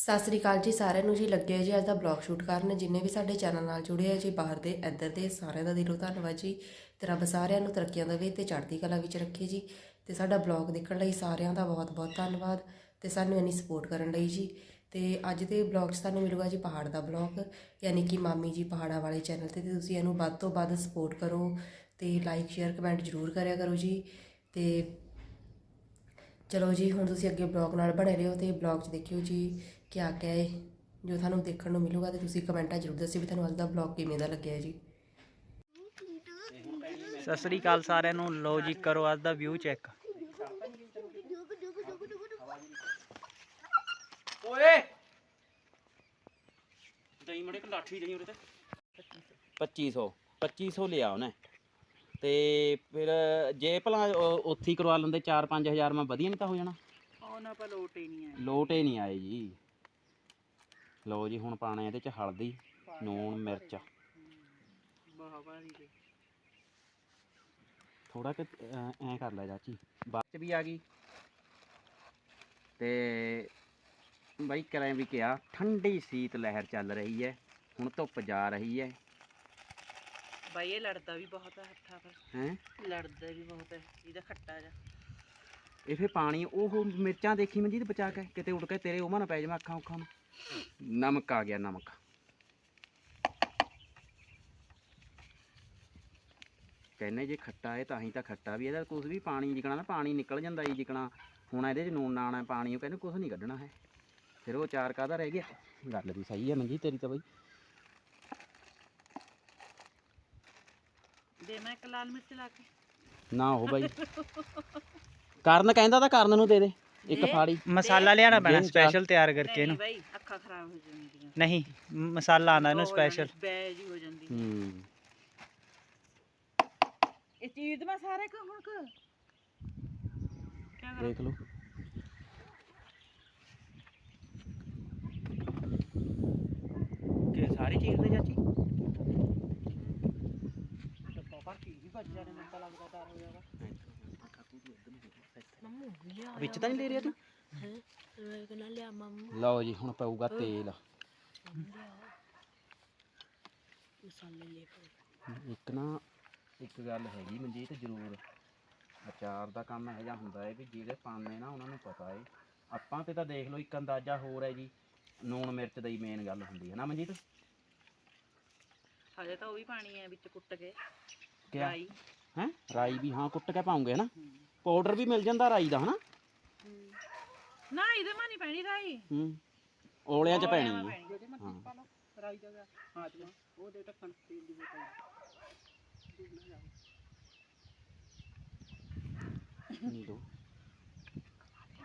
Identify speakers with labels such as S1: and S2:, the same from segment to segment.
S1: ਸਤਿ ਸ੍ਰੀ ਅਕਾਲ ਜੀ ਸਾਰਿਆਂ ਨੂੰ ਜੀ। ਲੱਗਿਆ ਜੀ ਅੱਜ ਦਾ ਬਲੌਗ ਸ਼ੂਟ ਕਰਨ। ਜਿੰਨੇ ਵੀ ਸਾਡੇ ਚੈਨਲ ਨਾਲ ਜੁੜੇ ਆ ਜੀ, ਬਾਹਰ ਦੇ, ਇੱਧਰ ਦੇ, ਸਾਰਿਆਂ ਦਾ ਦਿਲੋਂ ਧੰਨਵਾਦ ਜੀ। ਤੇ ਰੱਬ ਸਾਰਿਆਂ ਨੂੰ ਤਰੱਕੀਆਂ ਦੇਵੇ ਤੇ ਚੜ੍ਹਦੀ ਕਲਾ ਵਿੱਚ ਰੱਖੇ ਜੀ। ਤੇ ਸਾਡਾ ਬਲੌਗ ਦੇਖਣ ਲਈ ਸਾਰਿਆਂ ਦਾ ਬਹੁਤ-ਬਹੁਤ ਧੰਨਵਾਦ ਤੇ ਸਾਨੂੰ ਇੰਨੀ ਸਪੋਰਟ ਕਰਨ ਲਈ ਜੀ। ਤੇ ਅੱਜ ਦੇ ਬਲੌਗ 'ਚ ਤੁਹਾਨੂੰ ਮਿਲੂਗਾ ਜੀ ਪਹਾੜ ਦਾ ਬਲੌਗ ਯਾਨੀ ਕਿ ਮਾਮੀ ਜੀ ਪਹਾੜਾਂ ਵਾਲੇ ਚੈਨਲ ਤੇ। ਤੇ ਤੁਸੀਂ ਇਹਨੂੰ ਵੱਧ ਤੋਂ ਵੱਧ ਸਪੋਰਟ ਕਰੋ ਤੇ ਲਾਈਕ ਸ਼ੇਅਰ ਕਮੈਂਟ ਜ਼ਰੂਰ ਕਰਿਆ ਕਰੋ ਜੀ। ਤੇ ਚਲੋ ਜੀ, ਹੁਣ ਤੁਸੀਂ ਅੱਗੇ ਬਲੌਗ ਨਾਲ ਬਣੇ ਰਹੋ ਤੇ ਬਲੌਗ 'ਚ ਦੇਖਿਓ ਜੀ। ਕਿਆ ਕਿਆ ਹੈ ਜੋ ਤੁਹਾਨੂੰ ਦੇਖਣ ਨੂੰ ਮਿਲੂਗਾ ਤੇ ਤੁਸੀਂ ਕਮੈਂਟਾਂ ਜ਼ਰੂਰ ਦੱਸਿਓ ਵੀ ਤੁਹਾਨੂੰ ਅੱਜ ਦਾ ਬਲੌਗ ਕਿਵੇਂ ਦਾ ਲੱਗਿਆ ਜੀ।
S2: ਸਤਿ ਸ੍ਰੀ ਅਕਾਲ ਸਾਰਿਆਂ ਨੂੰ। ਲੋ ਜੀ ਕਰੋ ਅੱਜ ਦਾ ਵਿਊ ਚੈੱਕ
S3: ਓਏ! ਦਈ ਮੜੇ ਲਾਠੀ ਦਈ ਉਰੇ ਤੇ? 2500 2500 ਲਿਆ ਉਹਨੇ। ਤੇ ਫਿਰ ਜੇ ਭਲਾ ਉਹ ਉੱਥੇ ਹੀ ਕਰਵਾ ਲੈਂਦੇ 4-5000 ਮੈਂ ਵਧੀਆ ਨਹੀਂ ਤਾਂ ਹੋ ਜਾਣਾ।
S2: ਉਹਨਾਂ ਪਰ ਲੋਟ ਹੀ ਨਹੀਂ ਆਇਆ
S3: ਲੋਟ ਹੀ ਨਹੀਂ ਆਏ ਜੀ। ਲਓ ਜੀ ਹੁਣ ਪਾਣੇ ਇਹਦੇ ਚ ਹਲਦੀ ਨੂਣ ਮਿਰਚ। ਥੋੜਾ ਕਿ ਐ ਕਰ ਲੈ ਚਾਚੀ। ਬਾਅਦ ਚ ਵੀ ਆ ਗਈ। ਤੇ ਬਾਈ ਕਰਾਂ ਵੀ ਕਿਹਾ ਠੰਡੀ ਸੀਤ ਲਹਿਰ ਚੱਲ ਰਹੀ ਹੈ ਹੁਣ ਧੁੱਪ ਜਾ ਰਹੀ ਹੈ।
S2: ਬਾਈ ਇਹ ਲੜਦਾ ਵੀ ਬਹੁਤ ਹੈ ਹੱਥਾਂ ਪਰ।
S3: ਹੈ?
S2: ਲੜਦਾ ਵੀ ਬਹੁਤ ਹੈ ਇਹਦਾ ਖੱਟਾ ਜਾ
S3: ਇਹ ਫੇ ਪਾਣੀ ਉਹ ਮਿਰਚਾਂ ਦੇਖੀ ਮਨਜੀਤ ਬਚਾ ਕੇ ਕਿਤੇ ਉੱਡ ਕੇ ਤੇਰੇ ਉਹ ਨਾ ਪੈ ਜਾਵਾਂ ਅੱਖਾਂ ਉੱਖਾਂ ਨੂੰ। ਨਮਕ ਆ ਗਿਆ ਨਮਕ। ਕਹਿੰਨੇ ਜੇ ਖੱਟਾ ਹੈ ਤਾਂ ਹੀ ਤਾਂ ਖੱਟਾ ਵੀ ਇਹਦਾ ਕੁਝ ਵੀ ਪਾਣੀ ਜਿਕਣਾ ਨਾ ਪਾਣੀ ਨਿਕਲ ਜਾਂਦਾ ਜੀ ਜਿਕਣਾ ਹੁਣ ਇਹਦੇ ਚ ਨੂਨ ਨਾਣਾ ਪਾਣੀ ਉਹ ਕਹਿੰਦੇ ਕੁਝ ਨਹੀਂ ਕੱਢਣਾ ਹੈ। ਫਿਰ ਉਹ ਚਾਰ ਕਾਹਦਾ ਰਹਿ ਗਿਆ? ਗੱਲ ਵੀ ਸਹੀ ਹੈ ਮਨਜੀਤ ਤੇਰੀ ਤਾਂ ਬਈ।
S2: ਦੇ ਮੈਂ ਇੱਕ ਲਾਲ ਮਿਰਚ ਲਾ ਕੇ।
S3: ਨਾ ਉਹ ਬਾਈ। ਕਰਨ ਕਹਿੰਦਾ ਤਾਂ ਕਰਨ ਨੂੰ ਦੇ ਦੇ। ਇੱਕ। ਫਾੜੀ
S4: ਮਸਾਲਾ ਲਿਆਣਾ ਪੈਣਾ
S3: ਚਾਰ-
S4: ਸਪੈਸ਼ਲ ਤਿਆਰ ਕਰਕੇ
S2: ਨਹੀਂ
S4: ਇਹਨੂੰ।
S2: ਬਾਈ ਅੱਖਾਂ ਖਰਾਬ ਹੋ ਜਾਂਦੀਆਂ।
S4: ਨਹੀਂ ਮਸਾਲਾ ਆਂਦਾ ਇਹਨੂੰ ਸਪੈਸ਼ਲ
S2: ਬੈਜ ਹੋ ਜਾਂਦੀ।
S3: ਹੂੰ।
S2: ਇਹ ਚੀਜ਼ ਮੈਂ ਸਾਰੇ ਕੋ ਹੁਣ ਕੋ ਕਿਆ ਕਰਾਂ
S3: ਦੇਖ ਲਓ। ਕਿ ਸਾਰੀ ਚੀਜ਼ ਦੇ ਚਾਚੀ?
S2: ਪਾਪਾ ਕੀ ਵੀ ਵੱਜ ਜਾਣੇ ਮੈਨੂੰ ਤਾਂ ਲੱਗਦਾ ਡਰ ਹੋ ਜਾਗਾ
S3: ਵਿੱਚ ਤਾਂ ਨਹੀਂ ਲੈ ਰਿਹਾ ਤੂੰ? ਲਓ ਜੀ ਹੁਣ ਪਊਗਾ ਤੇਲ। ਇੱਕ ਨਾ ਇੱਕ ਗੱਲ ਹੈਗੀ ਮਨਜੀਤ ਜ਼ਰੂਰ। ਅਚਾਰ ਦਾ ਕੰਮ ਇਹੋ ਜਿਹਾ ਹੁੰਦਾ ਹੈ ਵੀ ਜਿਹੜੇ ਪਾਉਂਦੇ ਨਾ ਉਹਨਾਂ ਨੂੰ ਪਤਾ ਹੈ ਆਪਾਂ ਤੇ ਤਾਂ ਦੇਖ ਲਓ ਇੱਕ ਅੰਦਾਜ਼ਾ ਹੋਰ ਹੈ ਜੀ ਨੂਣ ਮਿਰਚ ਦਾ ਹੀ ਮੇਨ ਗੱਲ ਹੁੰਦੀ ਹੈ ਨਾ ਮਨਜੀਤ?
S2: ਹਜੇ ਤਾਂ ਉਹ ਵੀ ਪਾਣੀ ਹੈ ਵਿੱਚ ਕੁੱਟ ਕੇ।
S3: ਕਿਆ?
S2: ਰਾਈ।
S3: ਹੈ? ਰਾਈ ਵੀ ਹਾਂ ਕੁੱਟ ਕੇ ਪਾਉਂਗੇ ਨਾ ਪਾਊਡਰ ਵੀ ਮਿਲ ਜਾਂਦਾ ਰਾਈ ਦਾ ਹਨਾ?
S2: ਨਾ ਇਹਦੇ ਮਾ ਨਹੀਂ ਪੈਣੀ ਰਾਈ।
S3: ਹੂੰ। ਔਲਿਆਂ ਚ ਪੈਣੀ ਹੈ
S2: ਜਿਹਦੇ ਮਾ
S3: ਹਾਂ।
S2: ਪਾ ਲਓ ਰਾਈ ਜਗਾ ਹਾਂ ਤੇ ਉਹ ਦੇ ਢੱਕਣ ਤੇਲ ਦੀ ਬੋਤਲ
S3: ਨਹੀਂ ਦੋ।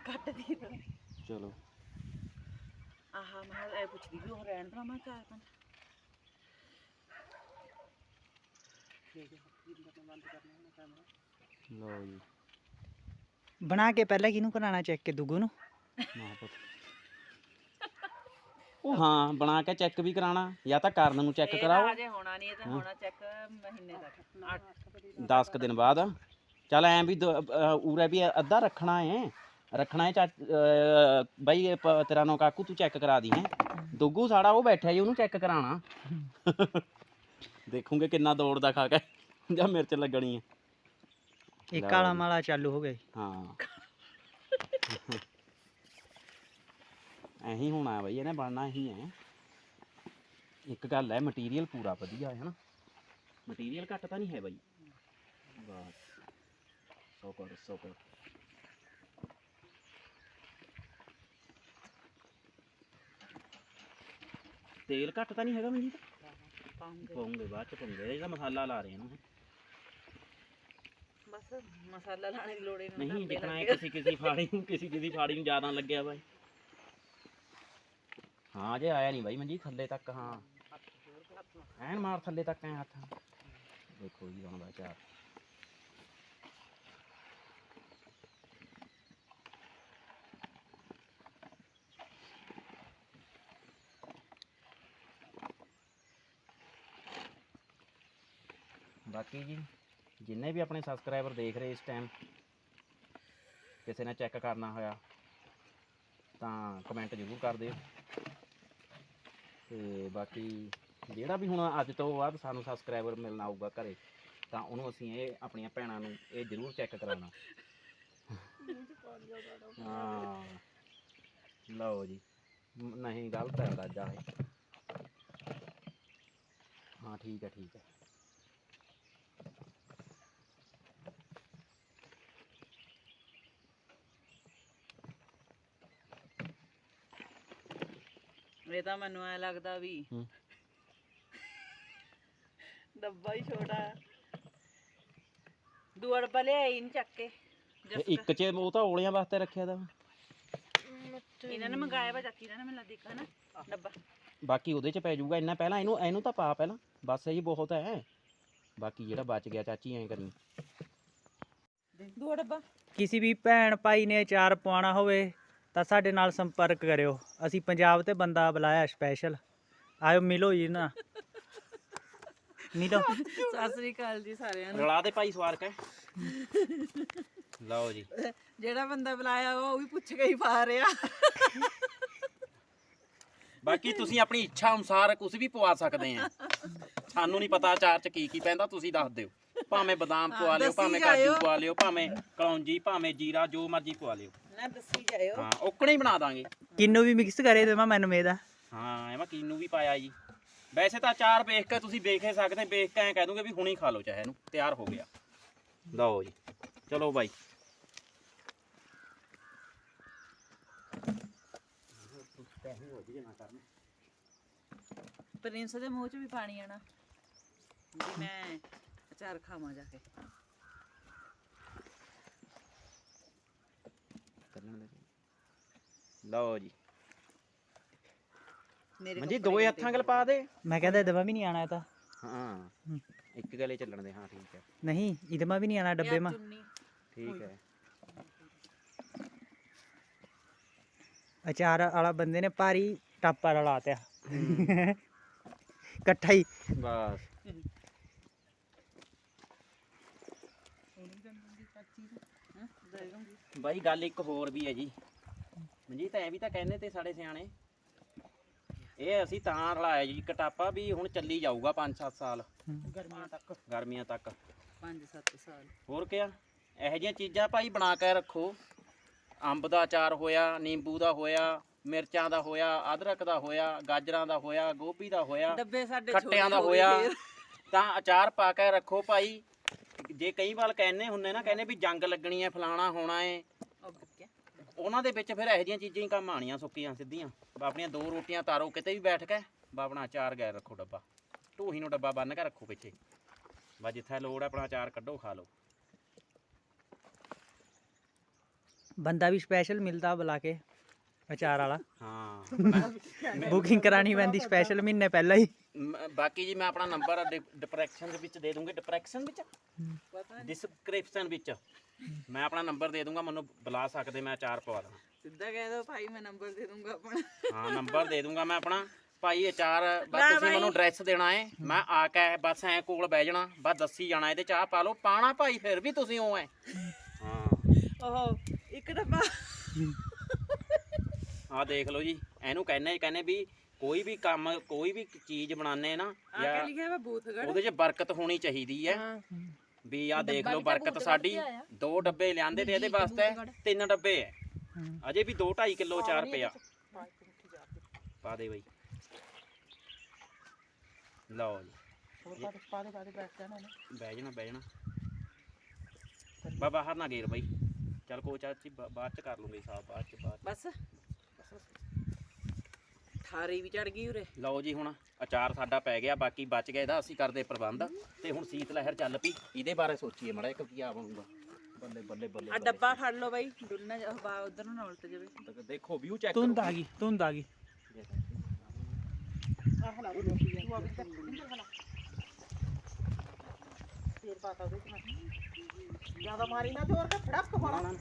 S2: ਕੱਟ ਦੀ
S3: ਚਲੋ।
S2: ਆਹਾ ਮੈਂ ਇਹ ਪੁੱਛਦੀ ਵੀ ਉਹ ਰਹਿਣ ਦਾ ਮੈਂ ਚਾਰ ਪੰਜ ਠੀਕ ਹੈ ਜੀ ਬੰਦ ਕਰਨਾ ਹੈ ਕੈਮਰਾ
S3: ਲਓ ਜੀ।
S4: ਬਣਾ ਕੇ ਪਹਿਲਾਂ ਕਿਹਨੂੰ ਕਰਾਣਾ ਚੈੱਕ ਕੇ ਦੁੱਗੂ ਨੂੰ?
S3: ਨਾ ਪੁੱਤ। ਉਹ ਹਾਂ ਬਣਾ ਕੇ ਚੈੱਕ ਵੀ ਕਰਾਣਾ ਜਾਂ ਤਾਂ ਕਰਨ ਨੂੰ ਚੈੱਕ
S2: ਇਹ
S3: ਕਰਾਓ।
S2: ਤਾਂ ਹਜੇ ਹੋਣਾ ਨਹੀਂ ਇਹ ਤਾਂ ਹੋਣਾ ਚੈੱਕ ਮਹੀਨੇ ਤੱਕ
S3: 10 ਕੁ ਦਿਨ ਬਾਅਦ। ਚੱਲ ਐਂ ਵੀ ਉਰੇ ਵੀ ਅੱਧਾ ਰੱਖਣਾ ਏ। ਰੱਖਣਾ ਏ ਚਾ ਬਈ ਇਹ ਤੇਰਾ ਨੋ ਕਾਕੂ ਤੂੰ ਚੈੱਕ ਕਰਾ ਦੀ ਹੈ। ਦੁੱਗੂ ਸਾਡਾ ਉਹ ਬੈਠਾ ਜੀ ਉਹਨੂੰ ਚੈੱਕ ਕਰਾਣਾ ਦੇਖੂਗੇ ਕਿੰਨਾ ਦੌੜਦਾ ਖਾ ਕੇ ਜਾਂ ਮਿਰਚ ਲੱਗਣੀ ਹੈ
S4: ਇੱਕ
S3: ਲਓ
S4: ਕਾਲਾ। ਮਾਲਾ ਚਾਲੂ ਹੋ ਜੀ।
S3: ਹਾਂ। ਐਹੀ ਹੋਣਾ ਬਈ ਇਹਨੇ ਬਣਨਾ ਹੀ ਹੈ ਇੱਕ ਗੱਲ ਹੈ ਮਟੀਰੀਅਲ ਪੂਰਾ ਵਧੀਆ ਹੈ ਹਨਾ? ਮਟੀਰੀਅਲ ਘੱਟ ਤਾਂ ਨਹੀਂ ਹੈ ਬਈ। ਬਸ। ਸੋ ਕਰ ਸੋ ਕਰ। ਤੇਲ ਘੱਟ ਤਾਂ ਨਹੀਂ ਹੈਗਾ ਮਨਜੀਤ
S2: ਪਾਉਂਗੇ
S3: ਬਾਅਦ ਚ ਪਾਉਂਗੇ। ਇਹਦਾ ਮਸਾਲਾ ਲਾ ਰਹੇ ਹਾਂ
S2: ਬਸ ਮਸਾਲਾ ਲਾਣੇ ਦੀ ਲੋੜ ਨਹੀਂ
S3: ਨਹੀਂ। ਕਿਸੇ ਕਿਸੇ ਫਾੜੀ ਨੂੰ ਕਿਸੇ ਕਿਸੇ ਫਾੜੀ ਨੂੰ ਜ਼ਿਆਦਾ ਲੱਗਿਆ ਬਾਈ। ਹਾਂ ਜੇ ਆਇਆ ਨਹੀਂ ਬਾਈ ਮੰਜੀ ਥੱਲੇ ਤੱਕ, ਹਾਂ। ਐਨ ਮਾਰ ਥੱਲੇ ਤੱਕ ਐ ਹੱਥ। ਦੇਖੋ ਜੀ ਬਣਦਾ ਚਾਰ। ਬਾਕੀ ਜੀ, ਜਿੰਨੇ ਵੀ ਆਪਣੇ ਸਬਸਕ੍ਰਾਈਬਰ ਦੇਖ ਰਹੇ ਇਸ ਟਾਈਮ ਕਿਸੇ ਨੇ ਚੈੱਕ ਕਰਨਾ ਹੋਇਆ, ਤਾਂ ਕਮੈਂਟ ਜ਼ਰੂਰ ਕਰ ਦਿਓ। ਤੇ ਬਾਕੀ ਜਿਹੜਾ ਵੀ ਹੁਣ ਅੱਜ ਤੋਂ ਬਾਅਦ ਸਾਨੂੰ ਸਬਸਕ੍ਰਾਈਬਰ ਮਿਲਣਾ ਆਊਗਾ ਘਰੇ, ਤਾਂ ਉਹਨੂੰ ਅਸੀਂ ਇਹ ਆਪਣੀਆਂ ਭੈਣਾਂ ਨੂੰ ਇਹ ਜ਼ਰੂਰ ਚੈੱਕ ਕਰਾਉਣਾ। ਹਾਂ। ਲਓ ਜੀ, ਨਹੀਂ ਗਲਤ ਹੈ ਅੰਦਾਜ਼ਾ ਇਹ। ਹਾਂ, ਠੀਕ ਹੈ ਠੀਕ ਹੈ।
S2: ਇਹ ਤਾਂ ਮੈਨੂੰ ਐ ਲੱਗਦਾ ਵੀ
S3: ਹੂੰ।
S2: ਡੱਬਾ ਹੀ ਛੋਟਾ ਦੂਆ ਡੱਬਾ ਲਿਆਈ ਨਹੀਂ ਚੱਕ ਕੇ।
S3: ਇਹ
S2: ਜੱਸ
S3: ਇੱਕ ਚ ਉਹ ਤਾਂ ਔਲਿਆਂ ਵਾਸਤੇ ਰੱਖਿਆ ਦਾ
S2: ਇਹਨਾਂ ਨੇ ਮੰਗਾਇਆ ਵਾ ਚਾਚੀ ਦਾ ਨਾ ਮੈਨੂੰ ਲੱਗਦਾ ਨਾ ਡੱਬਾ।
S3: ਬਾਕੀ ਉਹਦੇ ਚ ਪੈ ਜਾਊਗਾ ਇੰਨਾ ਪਹਿਲਾਂ ਇਹਨੂੰ ਇਹਨੂੰ ਤਾਂ ਪਾ ਪਹਿਲਾਂ। ਬਸ ਇਹ ਬਹੁਤ ਹੈ। ਬਾਕੀ ਜਿਹੜਾ ਬਚ ਗਿਆ ਚਾਚੀ ਐਂ ਕਰੀ।
S2: ਦੂਆ ਡੱਬਾ।
S4: ਕਿਸੇ ਵੀ ਭੈਣ ਭਾਈ ਨੇ ਅਚਾਰ ਪਵਾਉਣਾ ਹੋਵੇ ਤਾਂ ਸਾਡੇ ਨਾਲ ਸੰਪਰਕ ਕਰਿਓ। ਅਸੀਂ ਪੰਜਾਬ ਤੇ ਬੰਦਾ ਬੁਲਾਇਆ ਸਪੈਸ਼ਲ ਆਇਓ ਮਿਲੋ ਜੀ ਨਾ। ਮਿਲੋ।
S2: ਸਤਿ ਸ੍ਰੀ ਅਕਾਲ ਜੀ ਸਾਰਿਆਂ ਨੂੰ।
S3: ਰਲਾ ਦੇ ਭਾਈ ਸਵਾਰ ਕੇ ਲਓ ਜੀ।
S2: ਜਿਹੜਾ ਬੰਦਾ ਬੁਲਾਇਆ ਵਾ ਉਹ ਵੀ ਪੁੱਛ ਕੇ ਹੀ ਪਾ ਰਿਹਾ।
S3: ਬਾਕੀ ਤੁਸੀਂ ਆਪਣੀ ਇੱਛਾ ਅਨੁਸਾਰ ਕੁਝ ਵੀ ਪਵਾ ਸਕਦੇ ਆ। ਸਾਨੂੰ ਨਹੀਂ ਪਤਾ ਅਚਾਰ ਚ ਕੀ ਕੀ ਪੈਂਦਾ ਤੁਸੀਂ ਦੱਸ ਦਿਓ। ਭਾਵੇਂ ਬਦਾਮ ਪਵਾ ਲਿਓ ਭਾਵੇਂ। ਕਾਜੂ ਪਵਾ ਲਿਓ ਭਾਵੇਂ ਕਲੌਂਜੀ ਭਾਵੇਂ ਜੀਰਾ ਜੋ ਮਰਜ਼ੀ ਪਵਾ ਲਿਓ।
S2: ਨਾ ਦੱਸੀ ਜਾਇਓ।
S3: ਹਾਂ ਓਕਣੇ ਹੀ ਬਣਾ ਦਾਂਗੇ।
S4: ਕਿੰਨੂ ਵੀ ਮਿਕਸ ਕਰੇ ਦੇਵਾਂ ਮੈਨੂੰ ਮੇਦਾ।
S3: ਹਾਂ ਐਵੇਂ ਕੀਨੂ ਵੀ ਪਾਇਆ ਜੀ। ਵੈਸੇ ਤਾਂ ਅਚਾਰ ਵੇਖ ਕੇ ਤੁਸੀਂ ਵੇਖ ਹੀ ਸਕਦੇ ਵੇਖ ਕੇ ਐਂ ਕਹਿ ਦੂੰਗੇ ਵੀ ਹੁਣੇ ਹੀ ਖਾ ਲਓ ਚਾਹੇ ਇਹਨੂੰ ਤਿਆਰ ਹੋ ਗਿਆ। ਲਓ ਜੀ ਚਲੋ ਬਾਈ।
S2: ਪ੍ਰਿੰਸ ਦੇ ਮੂੰਹ 'ਚ ਵੀ ਪਾਣੀ ਆਣਾ ਵੀ ਮੈਂ ਅਚਾਰ ਖਾਵਾਂ ਜਾ ਕੇ।
S3: ਲਓ ਜੀ।
S2: ਮੇਰੇ
S3: ਮੰਜੀ ਦੋਏ ਹੱਥਾਂ ਗਲ ਪਾ ਦੇ।
S4: ਮੈਂ ਕਹਿੰਦਾ ਦਵਾ ਵੀ ਨਹੀਂ ਆਣਾ ਇਹ ਤਾਂ।
S3: ਹਾਂ। ਇੱਕ ਗਲੇ ਚੱਲਣ ਦੇ ਹਾਂ ਠੀਕ ਹੈ।
S4: ਨਹੀਂ ਇਹਦੇ ਮਾ ਵੀ ਨਹੀਂ ਆਣਾ ਡੱਬੇ ਮਾ।
S2: ਚੁੰਨੀ।
S3: ਠੀਕ ਹੈ।
S4: ਅਚਾਰ ਵਾਲਾ ਬੰਦੇ ਨੇ ਭਾਰੀ ਟਾਪਾ ਰਲਾਤਿਆ ਇਕੱਠਾ ਹੀ।
S3: ਬਸ। ਬਾਈ ਗੱਲ ਇੱਕ ਹੋਰ ਵੀ ਹੈ ਜੀ। ਮਨਜੀਤ ਐ ਵੀ ਤਾਂ ਕਹਿੰਦੇ ਤੇ ਸਾਡੇ ਸਿਆਣੇ। ਇਹ ਅਸੀਂ ਤਾਂ ਰਲਾਇਆ ਜੀ ਕਟਾਪਾ ਵੀ ਹੁਣ ਚੱਲੀ ਜਾਊਗਾ 5-7 ਸਾਲ।
S2: ਗਰਮੀਆਂ ਤੱਕ।
S3: ਗਰਮੀਆਂ ਤੱਕ।
S2: 5-7 ਸਾਲ।
S3: ਹੋਰ ਕਿਆ? ਇਹੋ ਜਿਹੀਆਂ ਚੀਜ਼ਾਂ ਭਾਈ ਬਣਾ ਕੇ ਰੱਖੋ। ਅੰਬ ਦਾ ਅਚਾਰ ਹੋਇਆ ਨਿੰਬੂ ਦਾ ਹੋਇਆ ਮਿਰਚਾਂ ਦਾ ਹੋਇਆ ਅਦਰਕ ਦਾ ਹੋਇਆ ਗਾਜਰਾਂ ਦਾ ਹੋਇਆ ਗੋਭੀ ਦਾ ਹੋਇਆ
S2: ਡੱਬੇ ਸਾਡੇ
S3: ਖੱਟਿਆਂ ਦਾ ਹੋਇਆ। ਤਾਂ ਅਚਾਰ ਪਾ ਕੇ ਰੱਖੋ ਭਾਈ। ਜੇ ਕਈ ਵਾਰ ਕਹਿੰਦੇ ਹੁੰਦੇ ਨਾ ਕਹਿੰਦੇ ਵੀ ਜੰਗ ਲੱਗਣੀ ਹੈ ਫਲਾਣਾ ਹੋਣਾ ਹੈ। ਉਹਨਾਂ ਦੇ ਵਿੱਚ ਫਿਰ ਇਹੋ ਜਿਹੀਆਂ ਚੀਜ਼ਾਂ ਹੀ ਕੰਮ ਆਣੀਆਂ ਸੁੱਕੀਆਂ ਸਿੱਧੀਆਂ। ਆਪਣੀਆਂ ਦੋ ਰੋਟੀਆਂ ਤਾਰੋ ਕਿਤੇ ਵੀ ਬੈਠ ਕੇ ਆਪਣਾ ਅਚਾਰ ਗੈਰ ਰੱਖੋ ਡੱਬਾ। ਢੂਹੀ ਨੂੰ ਡੱਬਾ ਬੰਨ ਕੇ ਰੱਖੋ ਪਿੱਛੇ। ਬਾ ਜਿੱਥੇ ਲੋੜ ਹੈ ਆਪਣਾ ਅਚਾਰ ਕੱਢੋ ਖਾ ਲਓ।
S4: ਬੰਦਾ ਵੀ ਸਪੈਸ਼ਲ ਮਿਲਦਾ ਬੁਲਾ ਕੇ ਅਚਾਰ ਵਾਲਾ।
S3: ਹਾਂ।
S4: ਬੁਕਿੰਗ ਕਰਾਣੀ ਪੈਂਦੀ ਸਪੈਸ਼ਲ ਮਹੀਨੇ ਪਹਿਲਾਂ ਹੀ।
S3: ਮ- ਬਾਕੀ ਜੀ ਮੈਂ ਆਪਣਾ ਨੰਬਰ ਡਿਪਰੈਕਸ਼ਨ ਦੇ ਵਿੱਚ ਦੇ ਦੂੰਗੀ। ਡਿਪਰੈਕਸ਼ਨ ਵਿੱਚ? ਡਿਸਕ੍ਰਿਪਸ਼ਨ ਵਿੱਚ। ਮੈਂ ਆਪਣਾ ਨੰਬਰ ਦੇ ਦੂੰਗਾ ਮੈਨੂੰ ਬੁਲਾ ਸਕਦੇ ਮੈਂ ਅਚਾਰ ਪਵਾ ਦਾਂ
S2: ਸਿੱਧਾ ਕਹਿ ਦੋ ਭਾਈ ਮੈਂ ਨੰਬਰ ਦੇ ਦੂੰਗਾ ਆਪਣਾ।
S3: ਹਾਂ ਨੰਬਰ ਦੇ ਦੂੰਗਾ ਮੈਂ ਆਪਣਾ। ਭਾਈ ਅਚਾਰ ਬਸ ਤੁਸੀਂ। ਮੈਨੂੰ ਐਡਰੈਸ ਦੇਣਾ ਹੈ ਮੈਂ ਆ ਕੇ ਬਸ ਐ ਕੋਲ ਬਹਿ ਜਾਣਾ ਬਸ ਦੱਸੀ ਜਾਣਾ ਇਹਦੇ ਚਾਹ ਪਾ ਲਓ। ਪਾਣਾ ਭਾਈ ਫਿਰ ਵੀ ਤੁਸੀਂ ਉਹ ਐ ਹਾਂ।
S2: ਓਹੋ ਇੱਕ ਡੱਬਾ।
S3: ਆ ਦੇਖ ਲਓ ਜੀ ਇਹਨੂੰ ਕਹਿੰਦੇ ਕਹਿੰਦੇ ਵੀ ਕੋਈ ਵੀ ਕੰਮ ਕੋਈ ਵੀ ਚੀਜ਼ ਬਣਾਉਂਦੇ ਨਾ
S2: ਆ
S3: ਜਾਂ
S2: ਕੇ ਲਿਖਿਆ ਵਾ? ਬੂਥਗੜ
S3: ਉਹਦੇ 'ਚ ਬਰਕਤ ਹੋਣੀ ਚਾਹੀਦੀ ਹੈ। ਵੀ ਆ ਦੇਖ ਲਓ ਬਰਕਤ ਸਾਡੀ। ਦੋ ਡੱਬੇ ਲਿਆਂਦੇ ਤੇ ਇਹਦੇ ਵਾਸਤੇ ਤਿੰਨ ਡੱਬੇ ਐ। ਅਜੇ ਵੀ 2 2.5 ਕਿਲੋ ਚਾਰ ਪਿਆ। ਪਾ ਦੇ ਬਈ। ਲਓ ਜੀ।
S2: ਪਾ ਦੇ ਪਾ ਦੇ ਬੈਠ ਜਾਣਾ
S3: ਬਹਿ ਜਾਣਾ ਬਹਿ ਜਾਣਾ। ਬਾ ਬਾਹਰ ਨਾ ਗੇਰ ਬਈ। ਚੱਲ ਕੋ ਚਾਚੀ ਬਾਅਦ ਚ ਕਰ ਲੂੰਗੇ ਸਾਹ ਬਾਅਦ ਚ ਬਾਅਦ
S2: ਬਸ। ਥਾਰੀ ਵੀ ਚੜ ਗਈ ਉਰੇ।
S3: ਚ। ਲਓ ਜੀ ਹੁਣ ਅਚਾਰ ਸਾਡਾ ਪੈ ਗਿਆ ਬਾਕੀ ਬਚ ਗਿਆ ਇਹਦਾ ਅਸੀਂ ਕਰਦੇ ਪ੍ਰਬੰਧ। ਤੇ ਹੁਣ ਸੀਤ ਲਹਿਰ ਚੱਲ ਪਈ ਇਹਦੇ ਬਾਰੇ ਸੋਚੀਏ ਮੜਾ ਇੱਕ ਕੀ ਆ ਬਣੂਗਾ। ਬੱਲੇ ਬੱਲੇ ਬੱਲੇ
S2: ਆ ਡੱਬਾ ਫੜ ਲਓ ਬਾਈ ਡੁੱਲਣਾ ਜਾ ਹਵਾ ਉਧਰ ਨੂੰ ਨਾ ਉਲਟ ਜਾਵੇ।
S3: ਬੱਲੇ। ਦੇਖੋ ਵਿਊ ਚੈੱਕ
S4: ਧੁੰਦ ਆ ਗਈ ਧੁੰਦ ਆ ਗਈ।
S2: ਜ਼ਿਆਦਾ ਮਾਰੀ ਨਾ ਜ਼ੋਰ ਤੇ ਫੜਕ ਹੋਣਾ